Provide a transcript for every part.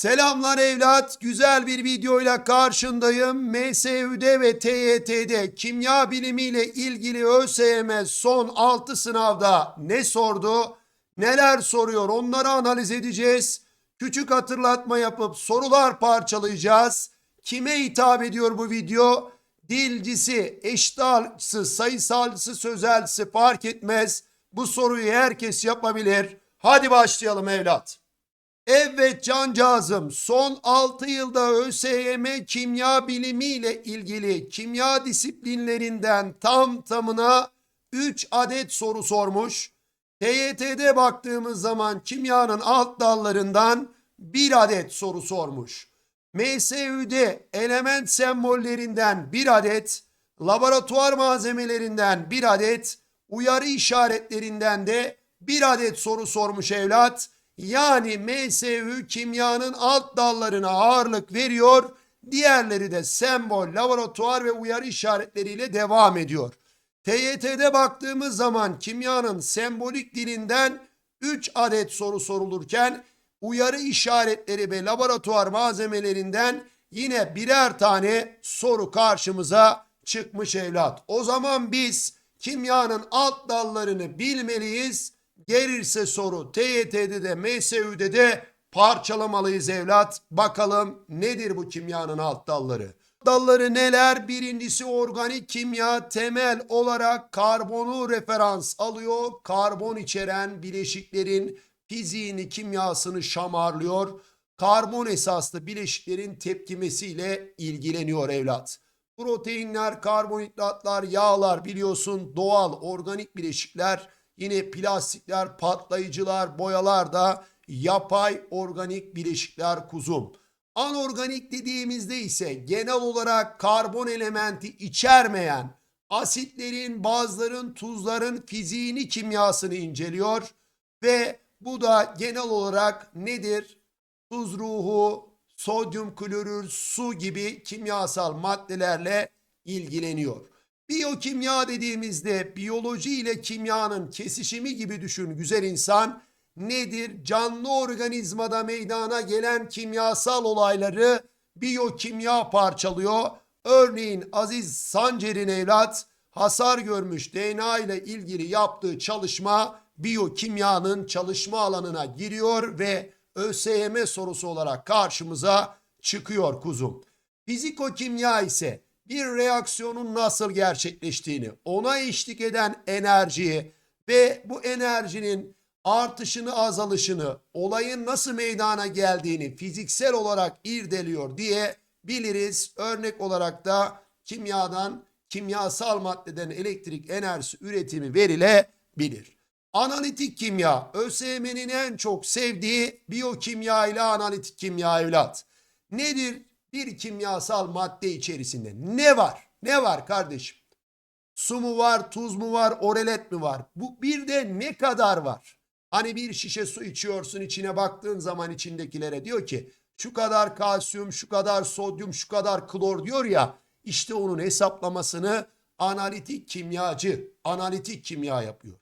Selamlar evlat. Güzel bir videoyla karşındayım. MSÜ'de ve TYT'de kimya bilimiyle ilgili ÖSYM son 6 sınavda ne sordu? Neler soruyor? Onları analiz edeceğiz. Küçük hatırlatma yapıp sorular parçalayacağız. Kime hitap ediyor bu video? Dilcisi, eştalcısı, sayısalcısı, sözelcisi fark etmez. Bu soruyu herkes yapabilir. Hadi başlayalım evlat. Evet cancağızım son 6 yılda ÖSYM kimya bilimiyle ilgili kimya disiplinlerinden tam tamına 3 adet soru sormuş. TYT'de baktığımız zaman kimyanın alt dallarından 1 adet soru sormuş. MSÜ'de element sembollerinden 1 adet, laboratuvar malzemelerinden 1 adet, uyarı işaretlerinden de 1 adet soru sormuş evlat. Yani MSÜ kimyanın alt dallarına ağırlık veriyor. Diğerleri de sembol, laboratuvar ve uyarı işaretleriyle devam ediyor. TYT'de baktığımız zaman kimyanın sembolik dilinden 3 adet soru sorulurken uyarı işaretleri ve laboratuvar malzemelerinden yine birer tane soru karşımıza çıkmış evlat. O zaman biz kimyanın alt dallarını bilmeliyiz. Gelirse soru TYT'de de MSÜ'de de parçalamalıyız evlat. Bakalım nedir bu kimyanın alt dalları? Dalları neler? Birincisi organik kimya temel olarak karbonu referans alıyor. Karbon içeren bileşiklerin fiziğini, kimyasını şamarlıyor. Karbon esaslı bileşiklerin tepkimesiyle ilgileniyor evlat. Proteinler, karbonhidratlar, yağlar biliyorsun doğal organik bileşikler. Yine plastikler, patlayıcılar, boyalar da yapay organik bileşikler kuzum. Anorganik dediğimizde ise genel olarak karbon elementi içermeyen asitlerin, bazların, tuzların fiziğini, kimyasını inceliyor ve bu da genel olarak nedir? Tuz ruhu, sodyum klorür, su gibi kimyasal maddelerle ilgileniyor. Biyokimya dediğimizde biyoloji ile kimyanın kesişimi gibi düşün güzel insan. Nedir? Canlı organizmada meydana gelen kimyasal olayları biyokimya parçalıyor. Örneğin Aziz Sancer'in evlat hasar görmüş DNA ile ilgili yaptığı çalışma biyokimyanın çalışma alanına giriyor ve ÖSYM sorusu olarak karşımıza çıkıyor kuzum. Fizikokimya ise bir reaksiyonun nasıl gerçekleştiğini, ona eşlik eden enerjiyi ve bu enerjinin artışını azalışını, olayın nasıl meydana geldiğini fiziksel olarak irdeliyor diye biliriz. Örnek olarak da kimyadan, kimyasal maddeden elektrik enerjisi üretimi verilebilir. Analitik kimya, ÖSYM'nin en çok sevdiği biyokimya ile analitik kimya evlat. Nedir? Bir kimyasal madde içerisinde ne var? Ne var kardeşim? Su mu var, tuz mu var, orelet mi var? Bu bir de ne kadar var? Hani bir şişe su içiyorsun içine baktığın zaman içindekilere diyor ki şu kadar kalsiyum, şu kadar sodyum, şu kadar klor diyor ya işte onun hesaplamasını analitik kimyacı, analitik kimya yapıyor.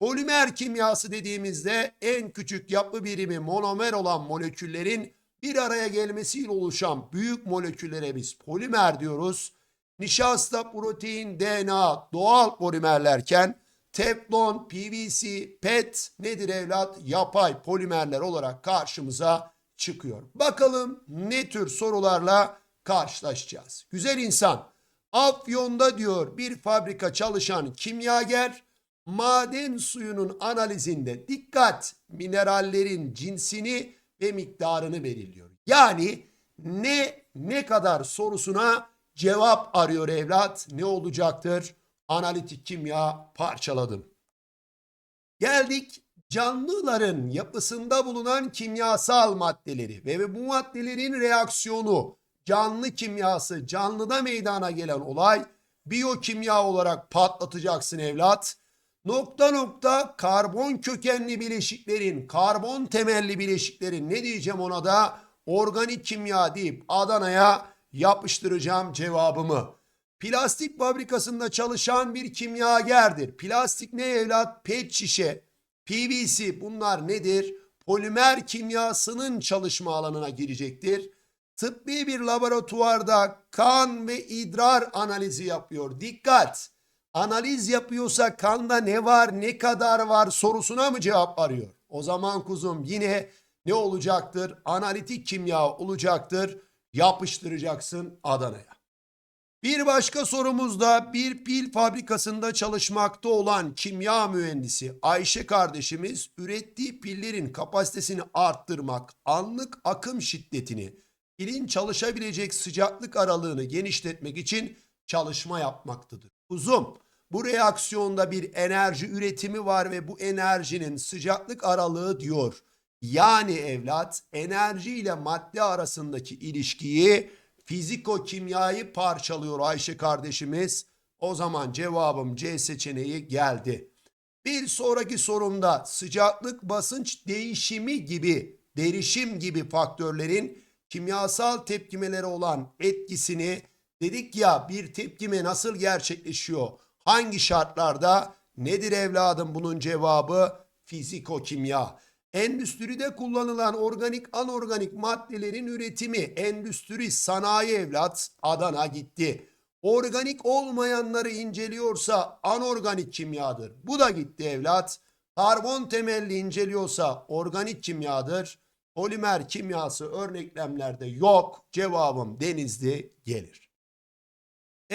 Polimer kimyası dediğimizde en küçük yapı birimi monomer olan moleküllerin bir araya gelmesiyle oluşan büyük moleküllere biz polimer diyoruz. Nişasta, protein, DNA doğal polimerlerken teflon, PVC, PET nedir evlat? Yapay polimerler olarak karşımıza çıkıyor. Bakalım ne tür sorularla karşılaşacağız. Güzel insan, Afyon'da diyor bir fabrika çalışan kimyager maden suyunun analizinde dikkat minerallerin cinsini ve miktarını belirliyor. Yani ne ne kadar sorusuna cevap arıyor evlat. Ne olacaktır? Analitik kimya parçaladım. Geldik canlıların yapısında bulunan kimyasal maddeleri ve bu maddelerin reaksiyonu, canlı kimyası, canlıda meydana gelen olay biyokimya olarak patlatacaksın evlat. Nokta nokta karbon kökenli bileşiklerin, karbon temelli bileşiklerin ne diyeceğim ona da organik kimya deyip Adana'ya yapıştıracağım cevabımı. Plastik fabrikasında çalışan bir kimyagerdir. Plastik ne evlat? Pet şişe, PVC bunlar nedir? polimer kimyasının çalışma alanına girecektir. Tıbbi bir laboratuvarda kan ve idrar analizi yapıyor. Dikkat! Analiz yapıyorsa kanda ne var, ne kadar var sorusuna mı cevap arıyor? O zaman kuzum yine ne olacaktır? Analitik kimya olacaktır. Yapıştıracaksın Adana'ya. Bir başka sorumuzda bir pil fabrikasında çalışmakta olan kimya mühendisi Ayşe kardeşimiz ürettiği pillerin kapasitesini arttırmak, anlık akım şiddetini, pilin çalışabilecek sıcaklık aralığını genişletmek için çalışma yapmaktadır. Kuzum, bu reaksiyonda bir enerji üretimi var ve bu enerjinin sıcaklık aralığı diyor. Yani evlat enerji ile madde arasındaki ilişkiyi fiziko kimyayı parçalıyor Ayşe kardeşimiz. O zaman cevabım C seçeneği geldi. Bir sonraki sorumda sıcaklık basınç değişimi gibi, derişim gibi faktörlerin kimyasal tepkimelere olan etkisini dedik ya bir tepkime nasıl gerçekleşiyor? Hangi şartlarda? Nedir evladım bunun cevabı? Fiziko kimya. Endüstride kullanılan organik anorganik maddelerin üretimi endüstri sanayi evlat Adana gitti. Organik olmayanları inceliyorsa anorganik kimyadır. Bu da gitti evlat. Karbon temelli inceliyorsa organik kimyadır. Polimer kimyası örneklemlerde yok. Cevabım denizli gelir.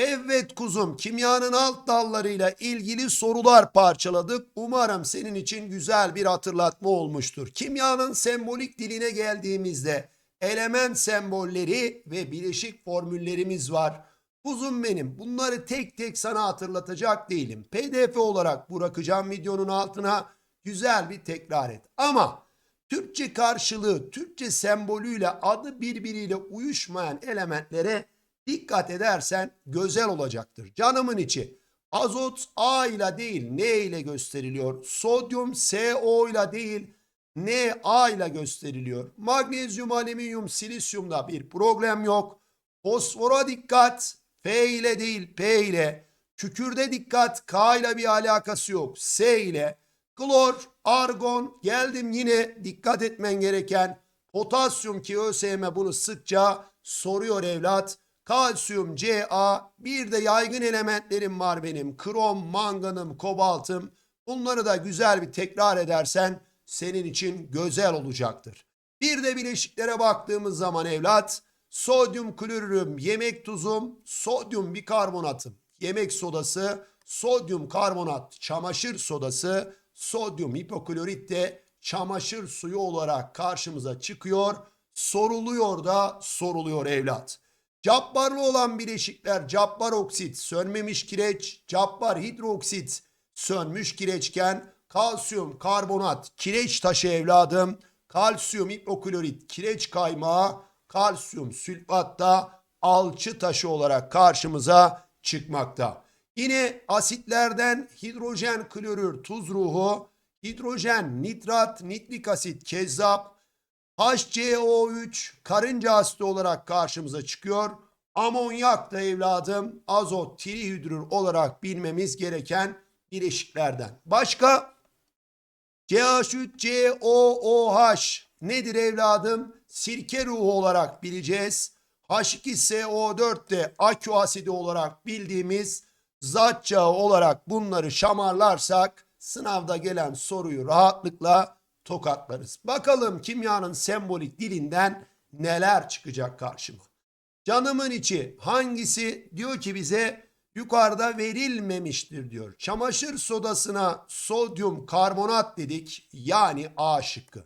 Evet kuzum kimyanın alt dallarıyla ilgili sorular parçaladık. Umarım senin için güzel bir hatırlatma olmuştur. Kimyanın sembolik diline geldiğimizde element sembolleri ve bileşik formüllerimiz var. Kuzum benim bunları tek tek sana hatırlatacak değilim. PDF olarak bırakacağım videonun altına güzel bir tekrar et. Ama Türkçe karşılığı, Türkçe sembolüyle adı birbiriyle uyuşmayan elementlere dikkat edersen güzel olacaktır. Canımın içi azot A ile değil N ile gösteriliyor. Sodyum CO ile değil N A ile gösteriliyor. Magnezyum, alüminyum, silisyumda bir problem yok. Fosfora dikkat F ile değil P ile. Kükürde dikkat K ile bir alakası yok. S ile. Klor, argon geldim yine dikkat etmen gereken potasyum ki ÖSYM bunu sıkça soruyor evlat. Kalsiyum, Ca, bir de yaygın elementlerim var benim. Krom, manganım, kobaltım. Bunları da güzel bir tekrar edersen senin için güzel olacaktır. Bir de bileşiklere baktığımız zaman evlat, sodyum klorürüm, yemek tuzum, sodyum bikarbonatım, yemek sodası, sodyum karbonat, çamaşır sodası, sodyum hipoklorit de çamaşır suyu olarak karşımıza çıkıyor. Soruluyor da soruluyor evlat. Cabbarlı olan bileşikler cabbar oksit, sönmemiş kireç, cabbar hidroksit, sönmüş kireçken kalsiyum karbonat, kireç taşı evladım, kalsiyum hipoklorit, kireç kaymağı, kalsiyum sülfat da alçı taşı olarak karşımıza çıkmakta. Yine asitlerden hidrojen klorür tuz ruhu, hidrojen nitrat nitrik asit kezzap, HCO3 karınca asidi olarak karşımıza çıkıyor. Amonyak da evladım azot trihidrür olarak bilmemiz gereken bileşiklerden. Başka CH3COOH nedir evladım? Sirke ruhu olarak bileceğiz. H2SO4 de akü asidi olarak bildiğimiz zat olarak bunları şamarlarsak sınavda gelen soruyu rahatlıkla tokatlarız. Bakalım kimyanın sembolik dilinden neler çıkacak karşıma. Canımın içi hangisi diyor ki bize yukarıda verilmemiştir diyor. Çamaşır sodasına sodyum karbonat dedik yani A şıkkı.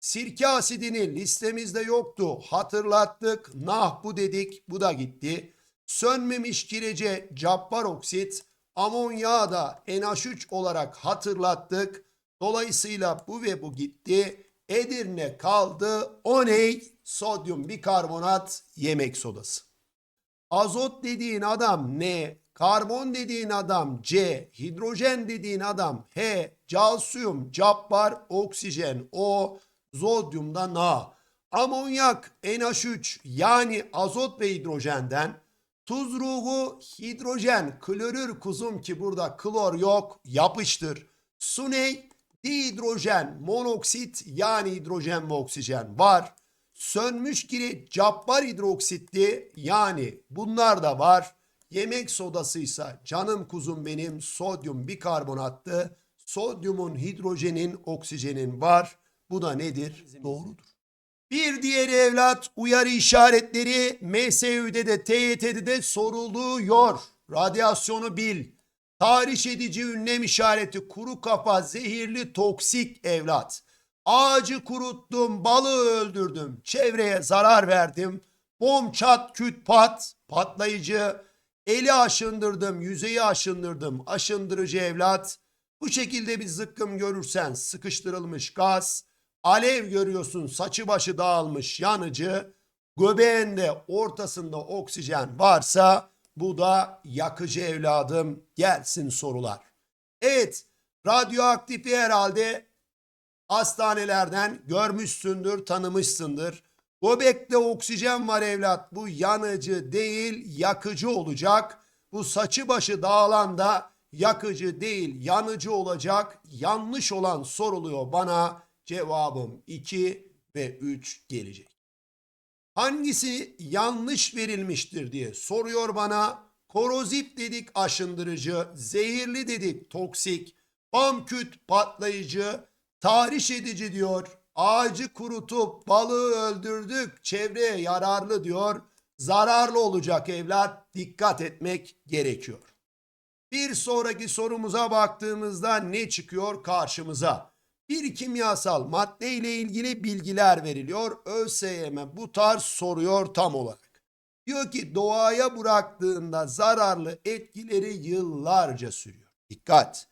Sirke asidini listemizde yoktu hatırlattık nah bu dedik bu da gitti. Sönmemiş kirece cabbar oksit amonyağı da NH3 olarak hatırlattık. Dolayısıyla bu ve bu gitti. Edirne kaldı. O ne? Sodyum bikarbonat yemek sodası. Azot dediğin adam ne? Karbon dediğin adam C, hidrojen dediğin adam H, calsiyum, cabbar, oksijen O, zodyumda Na. Amonyak NH3 yani azot ve hidrojenden tuz ruhu hidrojen, klorür kuzum ki burada klor yok yapıştır. Su ne? Dihidrojen monoksit yani hidrojen ve oksijen var. Sönmüş kireç cabbar hidroksitli yani bunlar da var. Yemek sodasıysa canım kuzum benim sodyum bikarbonattı. Sodyumun, hidrojenin, oksijenin var. Bu da nedir? Doğrudur. Bir diğeri evlat uyarı işaretleri MSÜ'de de TYT'de de soruluyor. Radyasyonu bil. Tahriş edici ünlem işareti kuru kafa zehirli toksik evlat. Ağacı kuruttum, balığı öldürdüm, çevreye zarar verdim. Bom çat küt pat, patlayıcı. Eli aşındırdım, yüzeyi aşındırdım, aşındırıcı evlat. Bu şekilde bir zıkkım görürsen sıkıştırılmış gaz. Alev görüyorsun saçı başı dağılmış yanıcı. Göbeğinde ortasında oksijen varsa bu da yakıcı evladım. Gelsin sorular. Evet radyoaktifi herhalde hastanelerden görmüşsündür, tanımışsındır. Göbekte oksijen var evlat. Bu yanıcı değil, yakıcı olacak. Bu saçı başı dağılan da yakıcı değil, yanıcı olacak. Yanlış olan soruluyor bana. Cevabım 2 ve 3 gelecek. Hangisi yanlış verilmiştir diye soruyor bana. Korozif dedik aşındırıcı, zehirli dedik toksik, bamküt patlayıcı, tahriş edici diyor. Ağacı kurutup balığı öldürdük, çevreye yararlı diyor. Zararlı olacak evlat, dikkat etmek gerekiyor. Bir sonraki sorumuza baktığımızda ne çıkıyor karşımıza? Bir kimyasal madde ile ilgili bilgiler veriliyor. ÖSYM bu tarz soruyor tam olarak. Diyor ki doğaya bıraktığında zararlı etkileri yıllarca sürüyor. Dikkat!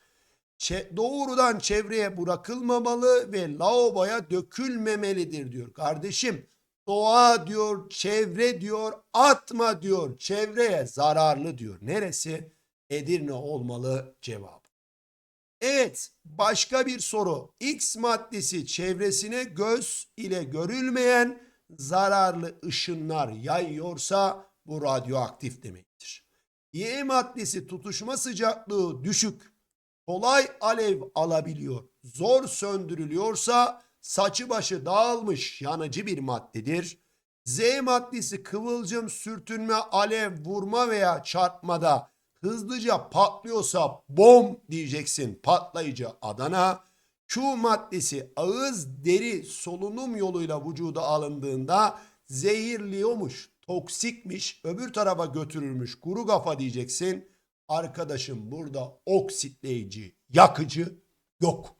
Çe- doğrudan çevreye bırakılmamalı ve lavaboya dökülmemelidir diyor. Kardeşim doğa diyor, çevre diyor, atma diyor, çevreye zararlı diyor. Neresi? Edirne olmalı cevap. Evet, başka bir soru. X maddesi çevresine göz ile görülmeyen zararlı ışınlar yayıyorsa bu radyoaktif demektir. Y maddesi tutuşma sıcaklığı düşük, kolay alev alabiliyor, zor söndürülüyorsa saçı başı dağılmış yanıcı bir maddedir. Z maddesi kıvılcım, sürtünme, alev, vurma veya çarpmada hızlıca patlıyorsa bom diyeceksin patlayıcı Adana. Q maddesi ağız, deri, solunum yoluyla vücuda alındığında zehirliyormuş, toksikmiş, öbür tarafa götürülmüş kuru kafa diyeceksin. Arkadaşım burada oksitleyici, yakıcı yok.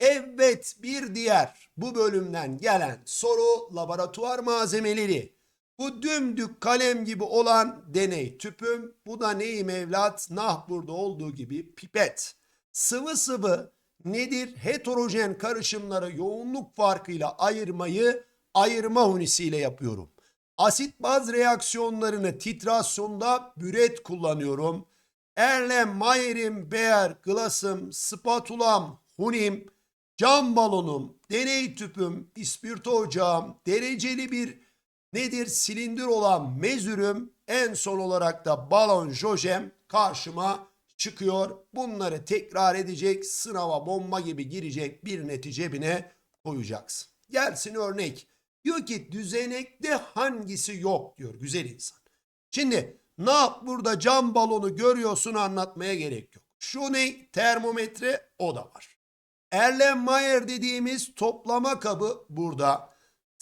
Evet bir diğer bu bölümden gelen soru laboratuvar malzemeleri. Bu dümdük kalem gibi olan deney tüpüm. Bu da neyim evlat? Nah burada olduğu gibi pipet. Sıvı sıvı nedir? Heterojen karışımları yoğunluk farkıyla ayırmayı ayırma hunisiyle yapıyorum. Asit baz reaksiyonlarını titrasyonda büret kullanıyorum. Erlem, Mayer'im, Beer, Glass'ım, spatulam, hunim, cam balonum, deney tüpüm, ispirto ocağım, dereceli bir nedir silindir olan mezürüm en son olarak da balon jojem karşıma çıkıyor. Bunları tekrar edecek sınava bomba gibi girecek bir neti cebine koyacaksın. Gelsin örnek. Diyor ki düzenekte hangisi yok diyor güzel insan. Şimdi ne yap burada cam balonu görüyorsun anlatmaya gerek yok. Şu ne? Termometre o da var. Erlenmeyer dediğimiz toplama kabı burada.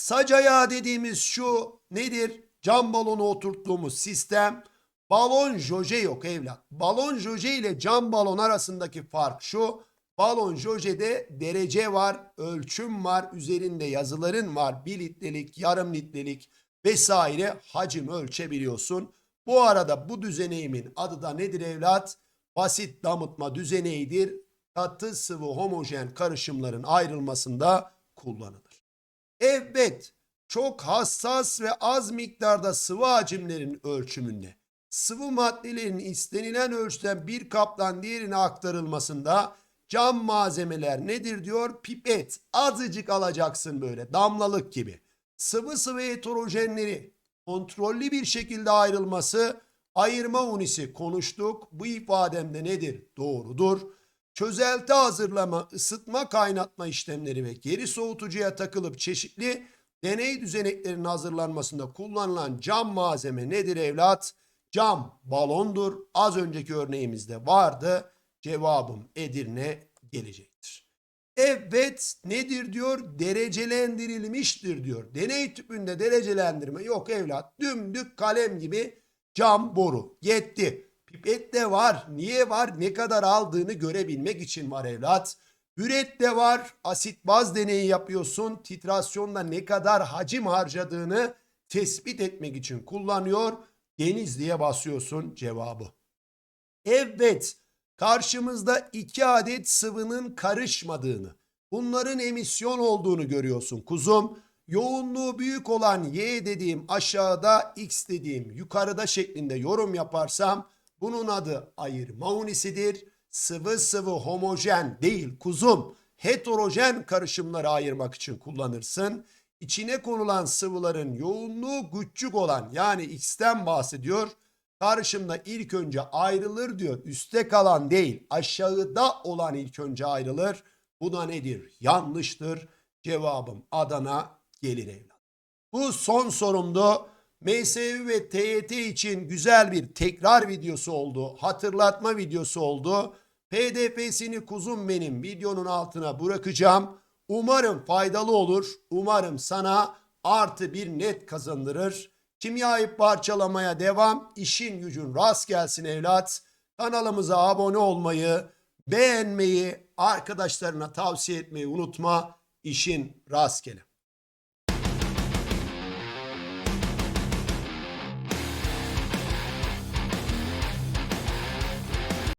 Sac ayağı dediğimiz şu nedir? Cam balonu oturttuğumuz sistem. Balon joje yok evlat. Balon joje ile cam balon arasındaki fark şu. Balon jojede derece var, ölçüm var, üzerinde yazıların var. 1 litrelik, yarım litrelik vesaire hacim ölçebiliyorsun. Bu arada bu düzeneğimin adı da nedir evlat? Basit damıtma düzeneğidir. Katı sıvı homojen karışımların ayrılmasında kullanılır. Evet, çok hassas ve az miktarda sıvı hacimlerin ölçümünde sıvı maddelerin istenilen ölçüden bir kaptan diğerine aktarılmasında cam malzemeler nedir diyor? Pipet. Azıcık alacaksın böyle damlalık gibi. Sıvı sıvı heterojenleri kontrollü bir şekilde ayrılması ayırma unisi konuştuk. Bu ifademde nedir? Doğrudur. Çözelti hazırlama, ısıtma, kaynatma işlemleri ve geri soğutucuya takılıp çeşitli deney düzeneklerinin hazırlanmasında kullanılan cam malzeme nedir evlat? Cam balondur. Az önceki örneğimizde vardı. Cevabım Edirne gelecektir. Evet nedir diyor? Derecelendirilmiştir diyor. Deney tüpünde derecelendirme yok evlat. Dümdük kalem gibi cam boru. Yetti. Pipet de var. Niye var? Ne kadar aldığını görebilmek için var evlat. Üret de var. Asit baz deneyi yapıyorsun. Titrasyonda ne kadar hacim harcadığını tespit etmek için kullanıyor. Denizli'ye basıyorsun cevabı. Evet, karşımızda iki adet sıvının karışmadığını, bunların emisyon olduğunu görüyorsun kuzum. Yoğunluğu büyük olan Y dediğim aşağıda, X dediğim yukarıda şeklinde yorum yaparsam bunun adı ayırma unisidir. Sıvı sıvı homojen değil kuzum. Heterojen karışımları ayırmak için kullanırsın. İçine konulan sıvıların yoğunluğu küçük olan yani X'ten bahsediyor. Karşımda ilk önce ayrılır diyor. Üste kalan değil aşağıda olan ilk önce ayrılır. Bu da nedir? Yanlıştır. Cevabım Adana gelir evlat. Bu son sorumdu. MSU ve TYT için güzel bir tekrar videosu oldu. Hatırlatma videosu oldu. PDF'sini kuzum benim videonun altına bırakacağım. Umarım faydalı olur. Umarım sana artı bir net kazandırır. Kimyayı parçalamaya devam. İşin gücün rast gelsin evlat. Kanalımıza abone olmayı, beğenmeyi, arkadaşlarına tavsiye etmeyi unutma. İşin rastgele.